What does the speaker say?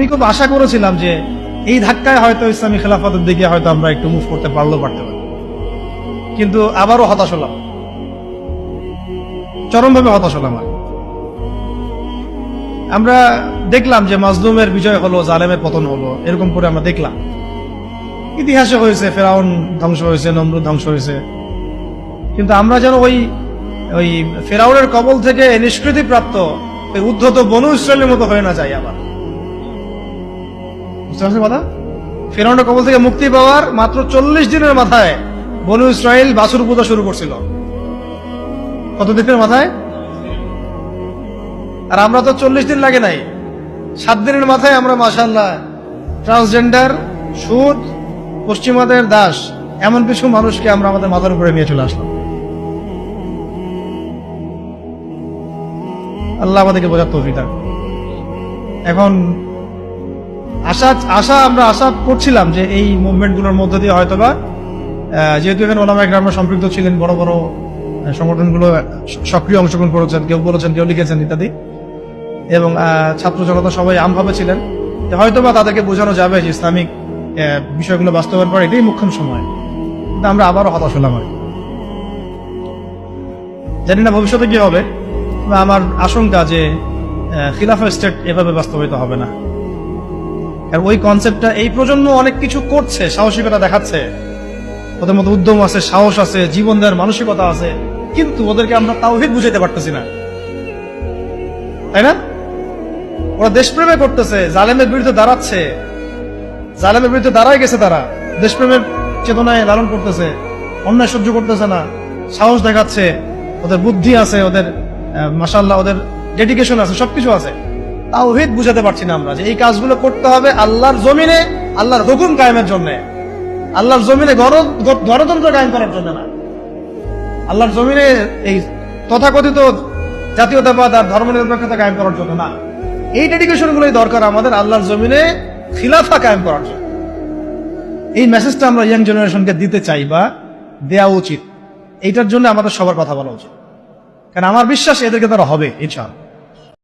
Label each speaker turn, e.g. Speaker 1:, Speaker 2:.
Speaker 1: আমি খুব আশা করেছিলাম যে এই ধাক্কায় হয়তো ইসলামী খেলাফতের দিকে হয়তো আমরা একটু মুভ করতে পারলেও পারতে পারি। কিন্তু আবারও হতাশ হলাম। চরমভাবে হতাশ হলাম আমরা দেখলাম যে মাজলুমের বিজয় হলো, জালেমের পতন হলো, এরকম করে আমরা দেখলাম। ইতিহাসে হয়েছে, ফেরাউন ধ্বংস হয়েছে, নমরুদ ধ্বংস হয়েছে। কিন্তু আমরা যেন ওই ওই ফেরাউনের কবল থেকে নিষ্কৃতি প্রাপ্ত ওই উদ্ধত বনু ইসরায়েলের মতো হয়ে না যায় আবার। বুঝতে পারছেন কথা? ফেরাউনের কবল থেকে মুক্তি পাওয়ার মাত্র চল্লিশ দিনের মাথায় বনু ইসরায়েল বাসুর পূজা শুরু করছিল। কত দিনের মাথায়? আর আমরা তো চল্লিশ দিন লাগে নাই। সাত দিনের মাথায় আমরা মাসাল্লাহ ট্রান্সজেন্ডার, সুদ, পশ্চিমাদের দাস, এমন কিছু মানুষকে আমরা আমাদের মাথার উপরে নিয়ে চলে আসলাম। আল্লাহ আমাদেরকে বোঝার তৌফিক এখন আশা আশা আমরা আশা করছিলাম যে এই মুভমেন্টগুলোর মধ্য দিয়ে হয়তোবা আহ, যেহেতু এখানে ওলামা গ্রামে সম্পৃক্ত ছিলেন বড় বড় সংগঠনগুলো সক্রিয় অংশগ্রহণ করেছেন কেউ বলেছেন কেউ লিখেছেন ইত্যাদি। এবং ছাত্র জগতা সবাই আমভাবে ছিলেন। যে হয়তোবা তাদেরকে বোঝানো যাবে যে ইসলামিক বিষয়গুলো বাস্তবায়ন করা এটাই মুখ্যম সময়। কিন্তু আমরা আবারও হতাশ হলাম আর জানি না ভবিষ্যতে কি হবে আমার আশঙ্কা যে খিলাফা স্টেট এভাবে বাস্তবায়িত হবে না। আর ওই কনসেপ্টটা এই প্রজন্ম অনেক কিছু করছে সাহসিকতা দেখাচ্ছে। ওদের মধ্যে উদ্যম আছে, সাহস আছে, জীবন দেওয়ার মানসিকতা আছে, কিন্তু ওদেরকে আমরা তাওহিদ বুঝাইতে পারতেছি না। তাই না? ওরা দেশপ্রেমে করতেছে জালেমের বিরুদ্ধে দাঁড়াচ্ছে। জালেমের বিরুদ্ধে দাঁড়ায় গেছে তারা। দেশপ্রেমের চেতনায় লালন করতেছে, অন্যায় সহ্য করতেছে না, সাহস দেখাচ্ছে, ওদের বুদ্ধি আছে, ওদের মাসাল্লাহ ওদের ডেডিকেশন আছে, সবকিছু আছে। তাওহিদ বুঝাতে পারছি না আমরা যে এই কাজগুলো করতে হবে আল্লাহর জমিনে, আল্লাহর হুকুম কায়েমের জন্য। আল্লাহর জমিনে গণতন্ত্র কায়েম করার জন্য না। আল্লাহর জমিনে এই তথাকথিত জাতীয়তাবাদ আর ধর্মনিরপেক্ষতা কায়েম করার জন্য না। এই ডেডিকেশন গুলোই দরকার আমাদের আল্লাহর জমিনে খিলাফা কায়েম করার জন্য। এই মেসেজটা আমরা ইয়াং জেনারেশনকে দিতে চাই বা দেওয়া উচিত। এইটার জন্য আমাদের সবার কথা বলা উচিত। কারণ আমার বিশ্বাস এদেরকে তারা হবে, ইনশাআল্লাহ।